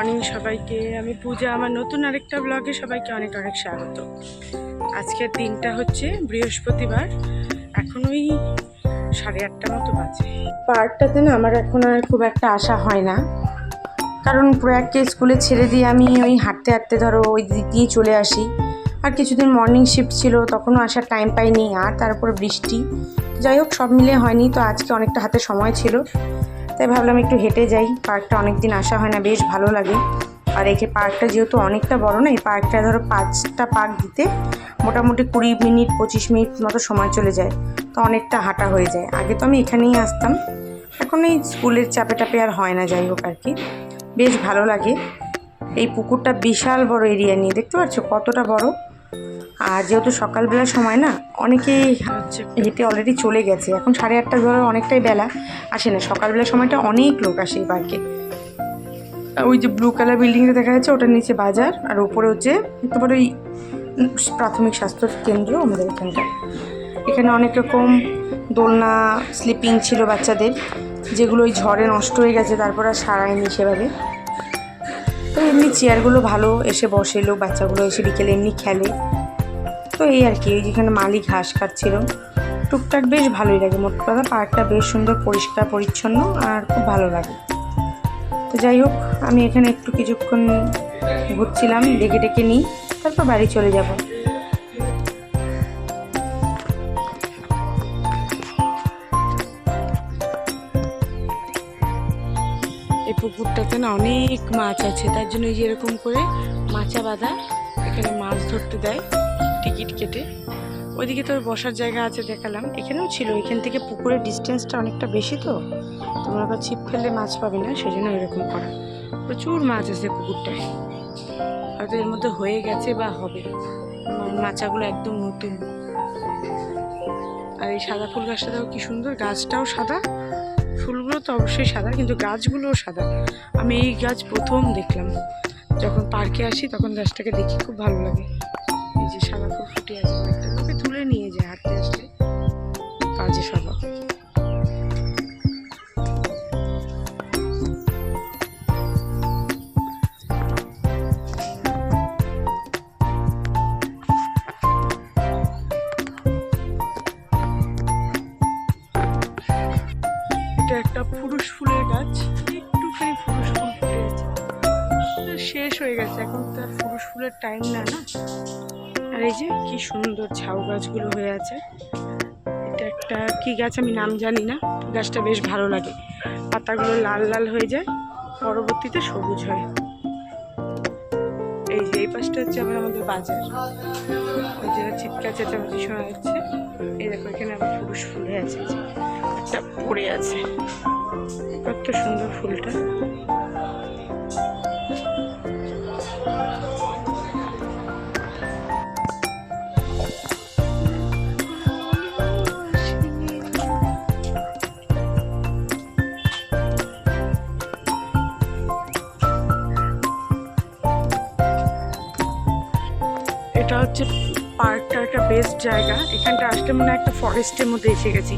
Morning সবাইকে। আমি পূজা, আমার নতুন আরেকটা ব্লগে সবাইকে অনেক অনেক স্বাগত। আজকের দিনটা হচ্ছে বৃহস্পতিবার। এখন ওই সাড়ে আটটা মতো বাজে। পার্কটাতে না আমার এখন আর খুব একটা আশা হয় না। কারণ প্রয়াগকে স্কুলে ছেড়ে দিয়ে আমি ওই হাঁটতে হাঁটতে ধরো ওই দিক দিয়ে চলে আসি। আর কিছুদিন মর্নিং শিফট ছিল, তখনও আসার টাইম পাইনি। আর তারপর বৃষ্টি। যাই হোক, সব মিলে হয়নি। তো আজকে অনেকটা হাতে সময় ছিল। তাই ভাবলাম একটু হেঁটে যাই। পার্কটা অনেক দিন আসা হয় না, বেশ ভালো লাগে। আর একে পার্কটা যেহেতু অনেকটা বড় না, এই পার্কটা ধরো পাঁচটা পার্ক দিতে মোটামুটি কুড়ি মিনিট, পঁচিশ মিনিট মতো সময় চলে যায়। তো অনেকটা হাঁটা হয়ে যায়। আগে তো আমি এখানেই আসতাম। এখন এই স্কুলের চাপে টাপে আর হয় না, যাই হোক আর কি। বেশ ভালো লাগে। এই পুকুরটা বিশাল বড় এরিয়া নিয়ে, দেখতে পাচ্ছ কতটা বড়? আর যেহেতু সকালবেলার সময় না অনেকেই হেঁটে অলরেডি চলে গেছে। এখন সাড়ে আটটা ধরো অনেকটাই বেলা। আসে না সকালবেলার সময়টা অনেক লোক আসে এই পার্কে ওই যে ব্লু কালার বিল্ডিংটা দেখা যাচ্ছে ওটার নিচে বাজার। আর উপরে হচ্ছে বড় ওই প্রাথমিক স্বাস্থ্য কেন্দ্র আমাদের এখানটা। এখানে অনেক রকম দোলনা স্লিপিং ছিল বাচ্চাদের যেগুলো ওই ঝড়ে নষ্ট হয়ে গেছে তারপর আর সারায়নি সেভাবে। তো এমনি চেয়ারগুলো ভালো এসে বসে, লোক বাচ্চাগুলো এসে বিকেলে এমনি খেলে। তো এই আর কি ওই যেখানে মালিক ঘাস কাটছিল, টুকটাক বেশ ভালোই লাগে। মোট কথা পার্কটা বেশ সুন্দর, পরিষ্কার, পরিচ্ছন্ন আর খুব ভালো লাগে। তো যাই হোক, আমি এখানে একটু কিছুক্ষণ ঘুরছিলাম, ডেকে ডেকে নিই, তারপর বাড়ি চলে যাব। পুকুরটাতে না অনেক মাছ আছে, তার জন্য এই যে এরকম করে মাচা বাঁধা, এখানে মাছ ধরতে দেয় টিকিট কেটে। ওইদিকে তো বসার জায়গা আছে দেখালাম, এখানেও ছিল, এখান থেকে পুকুরের ডিস্টেন্সটা অনেকটা বেশি তো। তোমরা আবার ছিপ ফেললে মাছ পাবে না সেই জন্য এরকম করা। প্রচুর মাছ আছে পুকুরটায়। হয়তো এর মধ্যে হয়ে গেছে বা হবে। মা- মাচাগুলো একদম নতুন। আর এই সাদা ফুল গাছটাও কি সুন্দর, গাছটাও সাদা। ফুলগুলো তো অবশ্যই সাদা, কিন্তু গাছগুলোও সাদা। আমি এই গাছ প্রথম দেখলাম। যখন পার্কে আসি তখন গাছটাকে দেখি খুব ভালো লাগে। এই যে সাদা ফুল ফুটে আছে তুলে নিয়ে যায় হাঁটতে আসলে কাজে সাদা শেষ হয়ে গেছে। এখন তো আর পুরুষ ফুলের টাইম না না? আর এই যে কি সুন্দর ঝাউ গাছগুলো হয়ে আছে। এটা একটা কি গাছ আমি নাম জানি না, গাছটা বেশ ভালো লাগে। পাতাগুলো লাল লাল হয়ে যায়, পরবর্তীতে সবুজ হয়। এই যে এই পাশটা হচ্ছে আবার আমাদের বাজার। ওই যে চিৎকার চেঁচামেচি শোনা যাচ্ছে। এই দেখো, এখানে আবার পুরুষ ফুল হয়ে আছে একটা পড়ে আছে। কত সুন্দর ফুলটা। হচ্ছে পার্কটা একটা বেস্ট জায়গা। এখানটা আসলে মনে হয় একটা ফরেস্টের মধ্যে এসে গেছি।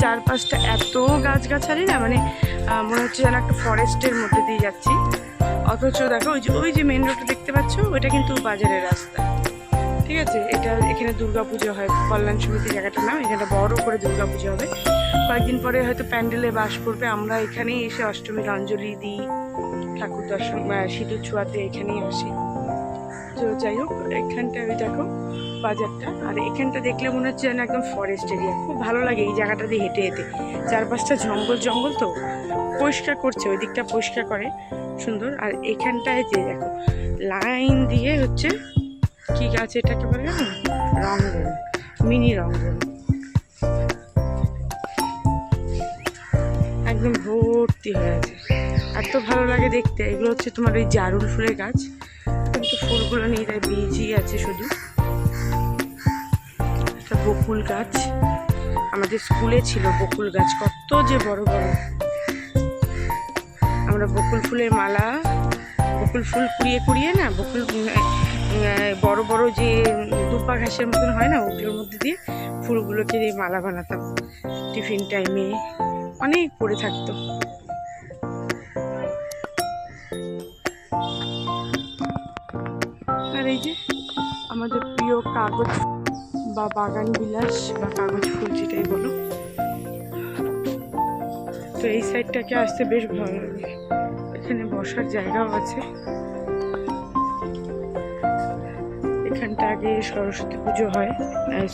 চারপাশটা এত গাছগাছালি না মানে মনে হচ্ছে যেন একটা ফরেস্টের মধ্যে দিয়ে যাচ্ছি। অথচ দেখো, ওই যে ওই যে মেন রোডটা দেখতে পাচ্ছ, ওইটা কিন্তু বাজারের রাস্তা। ঠিক আছে? এটা এখানে দুর্গাপুজো হয়, কল্যাণ সমিতি জায়গাটার নাম এখানে বড় করে দুর্গাপুজো হবে। কয়েকদিন পরে হয়তো প্যান্ডেলে বাস করবে, আমরা এখানেই এসে অষ্টমীর অঞ্জলি দিই, ঠাকুর দর্শন সিঁদুর ছোঁয়াতে এখানেই আসি। তো যাই হোক, এখানটা ওই দেখো বাজারটা। আর এখানটা দেখলে মনে হচ্ছে যেন একদম ফরেস্ট এরিয়া খুব ভালো লাগে এই জায়গাটা দিয়ে হেঁটে হেঁটে। চারপাশটা জঙ্গল জঙ্গল তো পরিষ্কার করছে, ওই দিকটা পরিষ্কার করে। সুন্দর। আর এখানটায় যে দেখো লাইন দিয়ে হচ্ছে কি গাছ এটাকে বলে জানো? রঙ্গন মিনি রঙ্গন একদম ভর্তি হয়ে আছে। এত ভালো লাগে দেখতে। এগুলো হচ্ছে তোমার ওই জারুল ফুলের গাছ। কিন্তু ফুলগুলো নেই তাই বীজই আছে শুধু। একটা বকুল গাছ। আমাদের স্কুলে ছিল বকুল গাছ, কত যে বড় বড়। আমরা বকুল ফুলের মালা, বকুল ফুল কুড়িয়ে কুড়িয়ে না, বকুল বড় বড় যে দুপা ঘাসের মতন হয় না, ওগুলোর মধ্যে দিয়ে ফুলগুলোকে দিয়ে মালা বানাতাম। টিফিন টাইমে অনেক পড়ে থাকতো। এই যে আমাদের প্রিয় কাগজ বা বাগান বিলাস বা কাগজ ফুল যেটাই বলো। তো এই সাইডটাকে আসতে বেশ ভালো লাগে। এখানে বসার জায়গাও আছে। এখানটা আগে সরস্বতী পুজো হয়।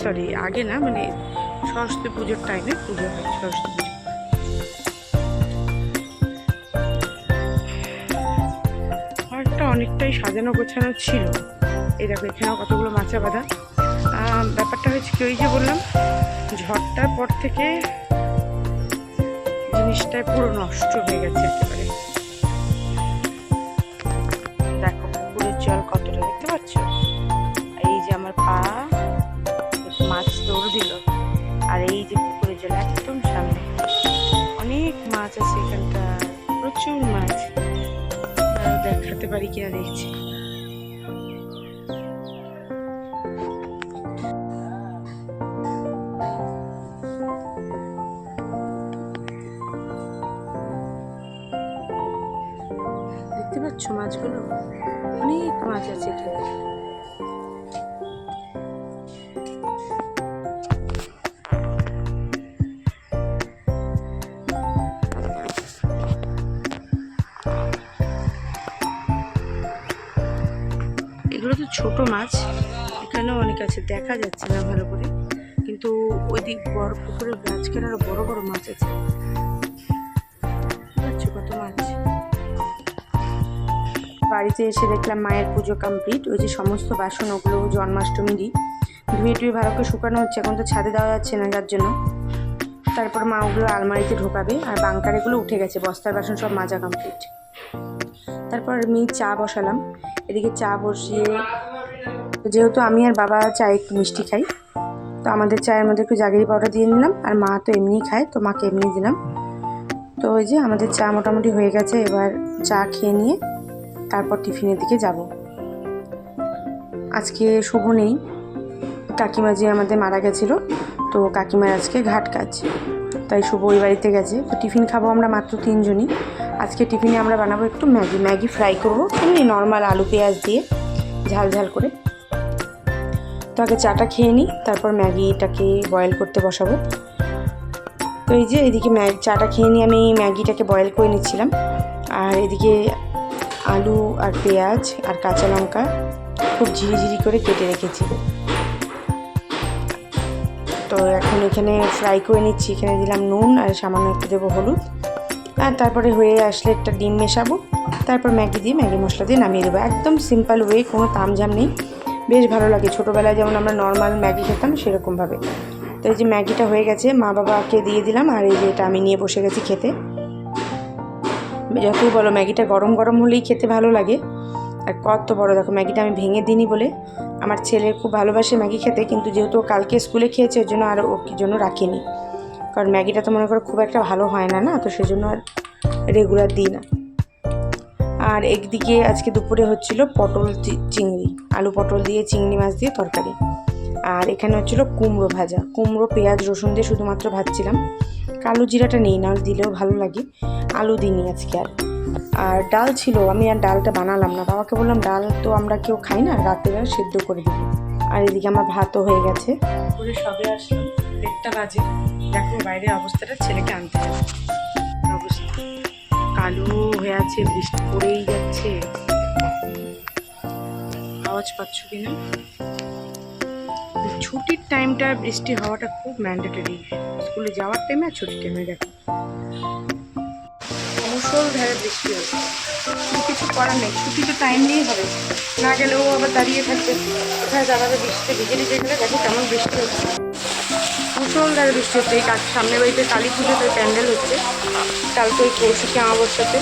সরি আগে না মানে সরস্বতী পুজোর টাইমে পুজো হয়, সরস্বতী পুজো। অনেকটাই সাজানো গোছানো ছিল। এই দেখো, এখানেও কতগুলো মাচা বাঁধা। ব্যাপারটা হয়েছে কি, ওই যে বললাম, ঝড়টার পর থেকে জিনিসটা পুরো নষ্ট হয়ে গেছে একেবারে। দেখো, পুকুরের জল কতটা, দেখতে পাচ্ছ? এই যে আমার পা, মাছ দৌড় দিল, আর এই যে পুকুরের জল একদম সামনে। অনেক মাছ আছে এখানটা প্রচুর মাছ। দেখাতে পারি কিনা দেখছি। দেখতে পাচ্ছ মাছগুলো? অনেক মাছ আছে এখানে। এগুলো তো ছোট মাছ। এখানেও অনেক আছে, দেখা যাচ্ছে না ভালো করে। কিন্তু ওই দিক বড় পুকুরের মাঝখানে আরও বড় বড় মাছ আছে। কত মাছ? বাড়িতে এসে দেখলাম মায়ের পুজো কমপ্লিট ওই যে সমস্ত বাসন, ওগুলো জন্মাষ্টমীরই ধুয়ে টুয়ে ভালো করে শুকানো হচ্ছে, এখন তো ছাদে দেওয়া যাচ্ছে না যার জন্য। তারপর মা ওগুলো আলমারিতে ঢোকাবে, আর বাংকারেগুলো উঠে গেছে, বস্তার বাসন সব মাজা কমপ্লিট তারপর আমি চা বসালাম। এদিকে চা বসিয়ে, যেহেতু আমি আর বাবা চা একটু মিষ্টি খাই তো আমাদের চায়ের মধ্যে একটু জাগেরি পাউডার দিয়ে নিলাম। আর মা তো এমনিই খায়, তো মাকে এমনি দিলাম। তো ওই যে আমাদের চা মোটামুটি হয়ে গেছে, এবার চা খেয়ে নিয়ে তারপর টিফিনের দিকে যাব। আজকে শুভ নেই, কাকিমা যে আমাদের মারা গেছিল, তো কাকিমার আজকে ঘাট কাজ। তাই শুভ ওই বাড়িতে গেছে। তো টিফিন খাব আমরা মাত্র তিনজনই। আজকে টিফিনে আমরা বানাবো একটু ম্যাগি। ম্যাগি ফ্রাই করব, এমনি নর্মাল আলু পেঁয়াজ দিয়ে ঝাল ঝাল করে। তো আগে চাটা খেয়ে নিই, তারপর ম্যাগিটাকে বয়েল করতে বসাবো। তো এই যে এদিকে ম্যাগ, চাটা খেয়ে নিয়ে আমি ম্যাগিটাকে বয়েল করে নিচ্ছিলাম। আর এদিকে আলু আর পেঁয়াজ আর কাঁচা লঙ্কা খুব ঝিরিঝিরি করে কেটে রেখেছি। তো এখন এখানে ফ্রাই করে নিচ্ছি, এখানে দিলাম নুন আর সামান্য একটু দেবো হলুদ। আর তারপরে হয়ে আসলে একটা ডিম মেশাবো। তারপর ম্যাগি দিয়ে ম্যাগি মশলা দিয়ে নামিয়ে দেবো। একদম সিম্পল ওয়ে কোনো তামঝাম নেই। বেশ ভালো লাগে। ছোটোবেলায় যেমন আমরা নর্মাল ম্যাগি খেতাম, সেরকমভাবে। তো এই যে ম্যাগিটা হয়ে গেছে, মা বাবাকে দিয়ে দিলাম, আর এই যে এটা আমি নিয়ে বসে গেছি খেতে। যতই বলো, ম্যাগিটা গরম গরম হলেই খেতে ভালো লাগে। আর কত বড়, দেখো, ম্যাগিটা আমি ভেঙে দিইনি বলে। আমার ছেলে খুব ভালোবাসে ম্যাগি খেতে, কিন্তু যেহেতু কালকে স্কুলে খেয়েছে, ওর জন্য আর ওর জন্য রাখিনি। কারণ ম্যাগিটা তো মনে করো খুব একটা ভালো হয় না না? তো সেজন্য আর রেগুলার দিই না। আর একদিকে আজকে দুপুরে হচ্ছিল পটল চিংড়ি, আলু পটল দিয়ে চিংড়ি মাছ দিয়ে তরকারি। আর এখানে হচ্ছিল কুমড়ো ভাজা। কুমড়ো, পেঁয়াজ, রসুন দিয়ে শুধুমাত্র ভাজছিলাম। কালো জিরাটা নেই, না দিলেও ভালো লাগে। আলু দিইনি আজকে আর। আর ডাল ছিল, আমি আর ডালটা বানালাম না। বাবাকে বললাম, ডাল তো আমরা কেউ খাই না, রাত্রেবেলা সেদ্ধ করে দিবি। আর এদিকে আমার ভাতও হয়ে গেছে। সবে আসলাম। দেড়টা বাজে। দেখো বাইরের অবস্থাটা ছেলেকে আনতে কালো আছে বৃষ্টি পড়েই যাচ্ছে। আওয়াজ পাচ্ছ কিনা? ছুটির টাইমটা বৃষ্টি হওয়াটা খুব ম্যান্ডেটরি স্কুলে যাওয়ার টাইমে আর ছুটির টাইমে দেখো। মুসলধারে বৃষ্টি হচ্ছে। কিছু করার নেই, ছুটি তো টাইম নিয়েই হবে। না গেলেও আবার দাঁড়িয়ে থাকবে। কোথায় দাঁড়াবে বৃষ্টিতে? ভিজে ভিজে গেলে দেখো কেমন বৃষ্টি হচ্ছে। মুসলধারে বৃষ্টি হচ্ছে। এই কাজ সামনে বাড়িতে কালী পুজোতে প্যান্ডেল হচ্ছে। কালকে ওই কৌশিকী অমাবস্যাতে।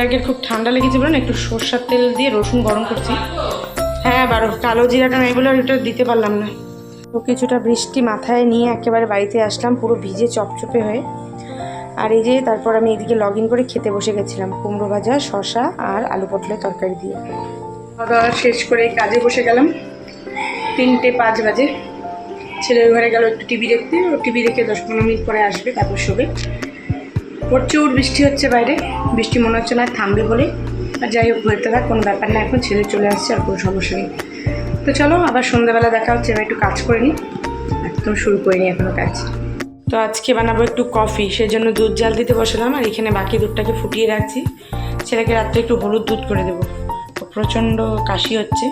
প্রয়াগের খুব ঠান্ডা লেগেছে বলে না একটু সর্ষার তেল দিয়ে রসুন গরম করছি। হ্যাঁ বারো, কালো জিরাটা নাই বলে ওটা দিতে পারলাম না। তো কিছুটা বৃষ্টি মাথায় নিয়ে একেবারে বাড়িতে আসলাম, পুরো ভিজে চপচপে হয়ে। আর এই যে তারপর আমি এদিকে লগ ইন করে খেতে বসে গেছিলাম, কুমড়ো ভাজা শশা আর আলু পটলের তরকারি দিয়ে। খাওয়া শেষ করে কাজে বসে গেলাম, তিনটে পাঁচ বাজে। ছেলের ঘরে গেল একটু টিভি দেখতে, ও টিভি দেখে দশ পনেরো মিনিট পরে আসবে, তারপর শোবে। প্রচুর বৃষ্টি হচ্ছে বাইরে। বৃষ্টি মনে হচ্ছে না থামবে বলে। আর যাই হোক হতে থাক কোনো ব্যাপার না, এখন ছেলে চলে আসছে আর কোনো সমস্যা নেই। তো চলো, আবার সন্ধ্যাবেলা দেখা হচ্ছে, এবার একটু কাজ করে নিই। একদম শুরু করিনি এখনও কাজ। তো আজকে বানাবো একটু কফি, সেজন্য দুধ জাল দিতে বসালাম, আর এখানে বাকি দুধটাকে ফুটিয়ে রাখছি। ছেলেকে রাত্রে একটু হলুদ দুধ করে দেবো। প্রচণ্ড কাশি হচ্ছে।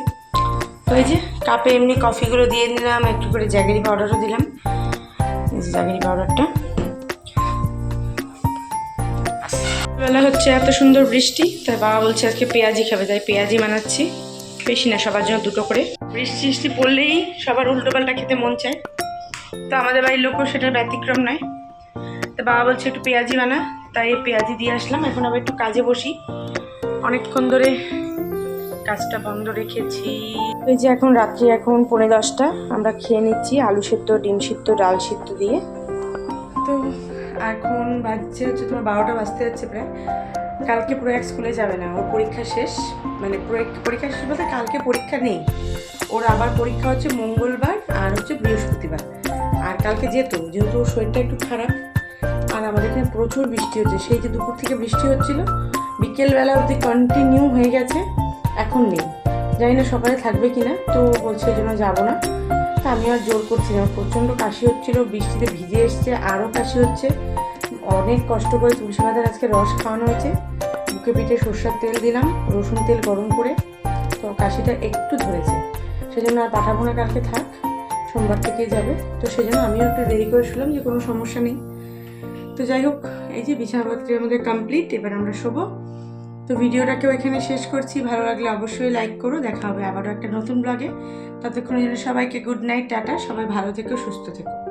তো এই যে, কাপে এমনি কফিগুলো দিয়ে দিলাম, একটু করে জ্যাগেরি পাউডারও দিলাম। জ্যাগেরি পাউডারটা। বেলা হচ্ছে, এত সুন্দর বৃষ্টি। তাই বাবা বলছে আজকে পেঁয়াজি খাবে, তাই পেঁয়াজি বানাচ্ছি। বেশি না, সবার জন্য দুটো করে। বৃষ্টি বৃষ্টি পড়লেই সবার উল্টোপাল্টা খেতে মন চায়। তো আমাদের বাড়ির লোকও সেটার ব্যতিক্রম নয়। তো বাবা বলছে, একটু পেঁয়াজি বানা। তাই পেঁয়াজি দিয়ে আসলাম। এখন আবার একটু কাজে বসি। অনেকক্ষণ ধরে কাজটা বন্ধ রেখেছি। এই যে এখন রাত্রি, এখন পৌনে দশটা। আমরা খেয়ে নিচ্ছি আলু সেদ্ধ, ডিম সিদ্ধ, ডাল সিদ্ধ দিয়ে। তো এখন বাজছে হচ্ছে তোমার বারোটা বাজতে যাচ্ছে প্রায়। কালকে প্রয়াগ স্কুলে যাবে না, ওর পরীক্ষা শেষ। মানে পরীক্ষা শেষ বলতে কালকে পরীক্ষা নেই। ওর আবার পরীক্ষা হচ্ছে মঙ্গলবার আর হচ্ছে বৃহস্পতিবার। আর কালকে যেত যেহেতু ওর শরীরটা একটু খারাপ, আর আমাদের এখানে প্রচুর বৃষ্টি হচ্ছে। সেই যে দুপুর থেকে বৃষ্টি হচ্ছিল, বিকেলবেলা অবধি কন্টিনিউ হয়ে গেছে, এখন নেই। জানি না সকালে থাকবে কিনা, তো বলছে জন্য যাব না। আমি আর জোর করছি না। প্রচণ্ড কাশি হচ্ছিল, বৃষ্টিতে ভিজে এসছে আরও কাশি হচ্ছে। অনেক কষ্ট করে তুলসী পাতার আজকে রস খাওয়ানো হয়েছে। বুকে পিঠে সর্ষার তেল দিলাম, রসুন তেল গরম করে, তো কাশিটা একটু ধরেছে। সেজন্য আর পাঠাবো না, কালকে থাক, সোমবার থেকেই যাবে। তো সেজন্য আমিও একটু দেরি করে শুনলাম যে কোনো সমস্যা নেই। তো যাই হোক, এই যে বিছানাপত্রী আমাদের কমপ্লিট এবার আমরা শোবো। তো ভিডিওটাকেও এখানে শেষ করছি। ভালো লাগলে অবশ্যই লাইক করো। দেখা হবে আবারও একটা নতুন ব্লগে ততক্ষণ সবাইকে গুড নাইট টাটা। সবাই ভালো থেকো, সুস্থ থেকো।